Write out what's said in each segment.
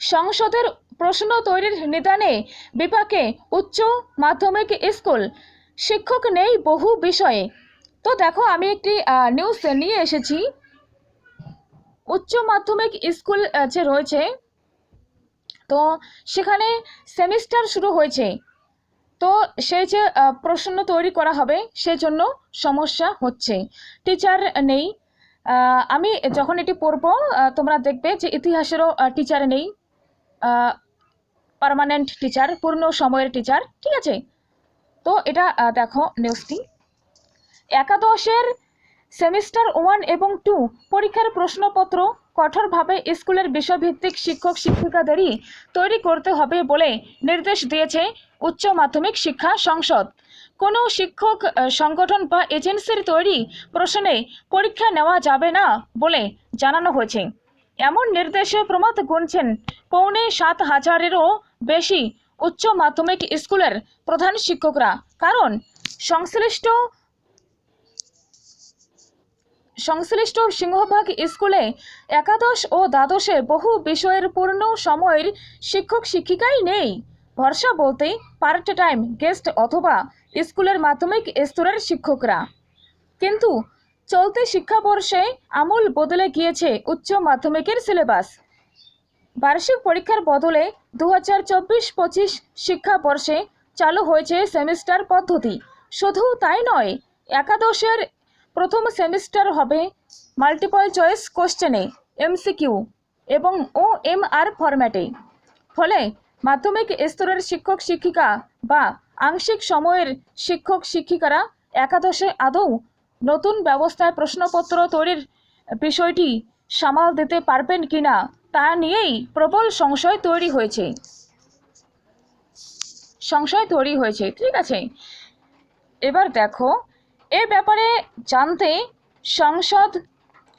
সংসদের প্রশ্ন তৈরির নিদানে বিপাকে উচ্চ মাধ্যমিক স্কুল। শিক্ষক নেই বহু বিষয়ে। তো দেখো, আমি একটি নিউজ নিয়ে এসেছি। উচ্চ মাধ্যমিক স্কুল যে রয়েছে, তো সেখানে সেমিস্টার শুরু হয়েছে। তো সেই যে প্রশ্ন তৈরি করা হবে সেই জন্য সমস্যা হচ্ছে। টিচার নেই। আমি যখন এটি পড়ব তোমরা দেখবে যে ইতিহাসেরও টিচার নেই। পার্মানেন্ট টিচার পূর্ণ সময়ের টিচার ঠিক আছে? তো এটা দেখো নিউজটি একাদশের সেমিস্টার ওয়ান এবং টু পরীক্ষার প্রশ্নপত্র কঠোরভাবে স্কুলের বিষয়ভিত্তিক শিক্ষক শিক্ষিকাদেরই তৈরি করতে হবে বলে নির্দেশ দিয়েছে উচ্চ মাধ্যমিক শিক্ষা সংসদ। কোনো শিক্ষক সংগঠন বা এজেন্সির তৈরি প্রশ্নে পরীক্ষা নেওয়া যাবে না বলে জানানো হয়েছে। এমন নির্দেশে প্রমাদ গুনছেন, পৌনে সাত হাজারেরও বেশি উচ্চ মাধ্যমিক স্কুলের প্রধান শিক্ষকরা। কারণ সংশ্লিষ্ট সংশ্লিষ্ট সিংহভাগ স্কুলে একাদশ ও দ্বাদশে বহু বিষয়ের পূর্ণ সময়ের শিক্ষক শিক্ষিকাই নেই। ভরসা বলতে পার্ট টাইম গেস্ট অথবা স্কুলের মাধ্যমিক স্তরের শিক্ষকরা। কিন্তু চলতি শিক্ষাবর্ষে আমূল বদলে গিয়েছে উচ্চ মাধ্যমিকের সিলেবাস। বার্ষিক পরীক্ষার বদলে দু হাজার চব্বিশ পঁচিশ শিক্ষাবর্ষে চালু হয়েছে সেমিস্টার পদ্ধতি। শুধু তাই নয়, একাদশের প্রথম সেমিস্টার হবে মাল্টিপল চয়েস কোশ্চেনে এমসিকিউ এবং ও এম আর ফরম্যাটে ফলে মাধ্যমিক স্তরের শিক্ষক, শিক্ষিকা বা আংশিক সময়ের শিক্ষক, শিক্ষিকারা একাদশে আদৌ নতুন ব্যবস্থায় প্রশ্নপত্র তৈরির বিষয়টি সামাল দিতে পারবেন কিনা তা নিয়েই প্রবল সংশয় তৈরি হয়েছে। সংশয় তৈরি হয়েছে, ঠিক আছে। এবার দেখো, এ ব্যাপারে জানতে সংসদ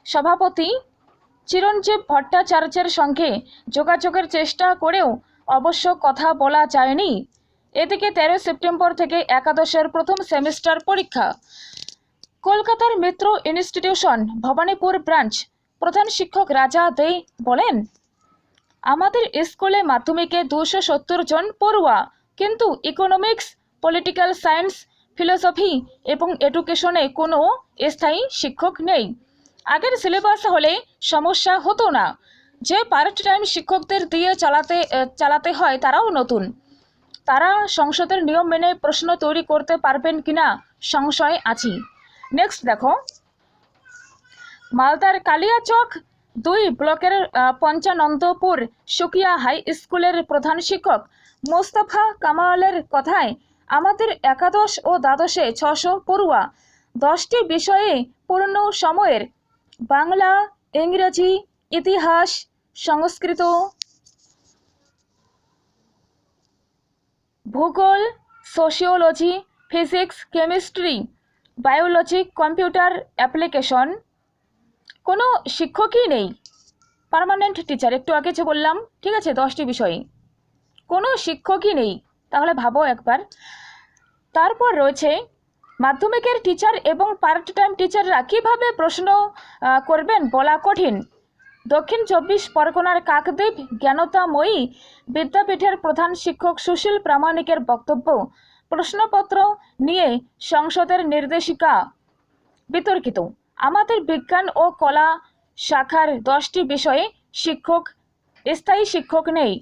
সভাপতি চিরঞ্জীব ভট্টাচার্যের সঙ্গে যোগাযোগের চেষ্টা করেও অবশ্য কথা বলা যায়নি। এদিকে তেরো সেপ্টেম্বর থেকে একাদশের প্রথম সেমিস্টার পরীক্ষা কলকাতার মিত্র ইনস্টিটিউশন ভবানীপুর ব্রাঞ্চ প্রধান শিক্ষক রাজা দে বলেন, আমাদের স্কুলে মাধ্যমিকে দুশো সত্তর জন পড়ুয়া, কিন্তু ইকোনমিক্স পলিটিক্যাল সায়েন্স ফিলোসফি এবং এডুকেশনে কোনো স্থায়ী শিক্ষক নেই। আগের সিলেবাস হলে সমস্যা হতো না। যে পার্ট টাইম শিক্ষকদের দিয়ে চালাতে চালাতে হয় তারাও নতুন। তারা সংসদের নিয়ম মেনে প্রশ্ন তৈরি করতে পারবেন কিনা সংশয় আছি নেক্সট দেখো। মালদার কালিয়াচক দুই ব্লকের পঞ্চানন্দপুর সুকিয়া হাই স্কুলের প্রধান শিক্ষক মোস্তফা কামালের কথায়, আমাদের একাদশ ও দ্বাদশে ছশো পড়ুয়া। দশটি বিষয়ে পূর্ণ সময়ের বাংলা, ইংরেজি, ইতিহাস, সংস্কৃত, ভূগোল, sociology, physics, chemistry biology computer application কোনো শিক্ষকই নেই। পার্মানেন্ট টিচার একটু আগে যে বললাম, ঠিক আছে, দশটি বিষয়ে কোনো শিক্ষকই নেই, তাহলে ভাবো একবার। তারপর রয়েছে, মাধ্যমিকের টিচার এবং পার্ট টাইম টিচাররা কীভাবে প্রশ্ন করবেন বলা কঠিন? দক্ষিণ চব্বিশ পরগনার কাকদ্বীপ জ্ঞানতাময়ী বিদ্যাপীঠের প্রধান শিক্ষক সুশীল প্রামাণিকের বক্তব্য। প্রশ্নপত্র নিয়ে সংসদের নির্দেশিকা বিতর্কিত। আমাদের বিজ্ঞান ও কলা শাখার দশটি বিষয়ে শিক্ষক, স্থায়ী শিক্ষক নেই।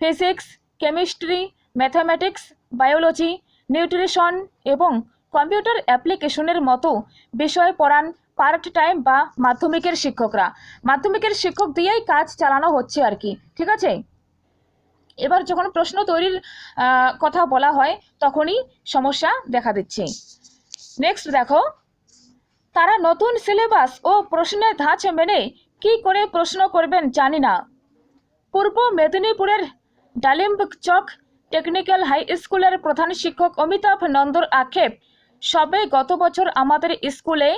Physics, chemistry, mathematics, biology, nutrition এবং কম্পিউটার অ্যাপ্লিকেশনের মতো বিষয় পড়ান পার্ট টাইম বা মাধ্যমিকের শিক্ষকরা। মাধ্যমিকের শিক্ষক দিয়েই কাজ চালানো হচ্ছে আর কি, ঠিক আছে? এবার যখন প্রশ্ন তৈরির কথা বলা হয়, তখনই সমস্যা দেখা দিচ্ছে। নেক্সট দেখো। তারা নতুন সিলেবাস ও প্রশ্নের ধাঁচ মেনে কি করে প্রশ্ন করবেন জানি না। পূর্ব মেদিনীপুরের ডালিম্ব চক টেকনিক্যাল হাই স্কুলের প্রধান শিক্ষক অমিতাভ নন্দর আক্ষেপ, সবে গত বছর আমাদের স্কুলে,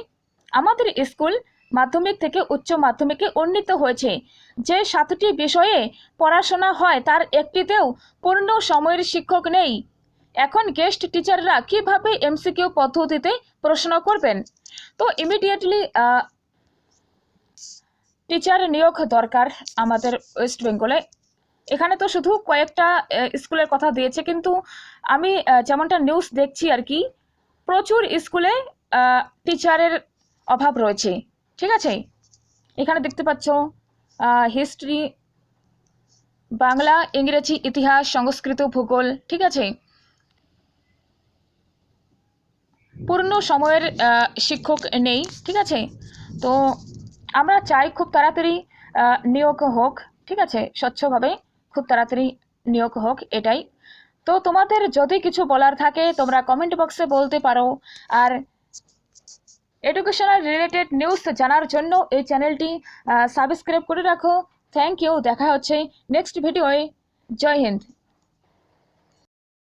আমাদের স্কুল মাধ্যমিক থেকে উচ্চ মাধ্যমিকে উন্নীত হয়েছে। যে সাতটি বিষয়ে পড়াশোনা হয়, তার একটিতেও পূর্ণ সময়ের শিক্ষক নেই। এখন গেস্ট টিচাররা কীভাবে এমসিকিউ পদ্ধতিতে প্রশ্ন করবেন? তো ইমিডিয়েটলি টিচার নিয়োগ দরকার আমাদের ওয়েস্ট বেঙ্গলে এখানে তো শুধু কয়েকটা স্কুলের কথা দিয়েছে, কিন্তু আমি যেমনটা নিউজ দেখছি আর কি, প্রচুর স্কুলে টিচারের অভাব রয়েছে। ঠিক আছে? এখানে দেখতে পাচ্ছ হিস্ট্রি বাংলা, ইংরেজি, ইতিহাস, সংস্কৃত, ভূগোল, ঠিক আছে? পূর্ণ সময়ের শিক্ষক নেই, ঠিক আছে? তো আমরা চাই খুব তাড়াতাড়ি নিয়োগ হোক, ঠিক আছে? স্বচ্ছভাবে খুব তাড়াতাড়ি নিয়োগ হোক, এটাই। তো তোমাদের যদি কিছু বলার থাকে, তোমরা কমেন্ট বক্সে বলতে পারো। আর এডুকেশনাল রিলেটেড নিউজ জানার জন্য এই চ্যানেলটি সাবস্ক্রাইব করে রাখো। থ্যাংক ইউ দেখা হচ্ছে নেক্সট ভিডিওয়ে জয় হিন্দ।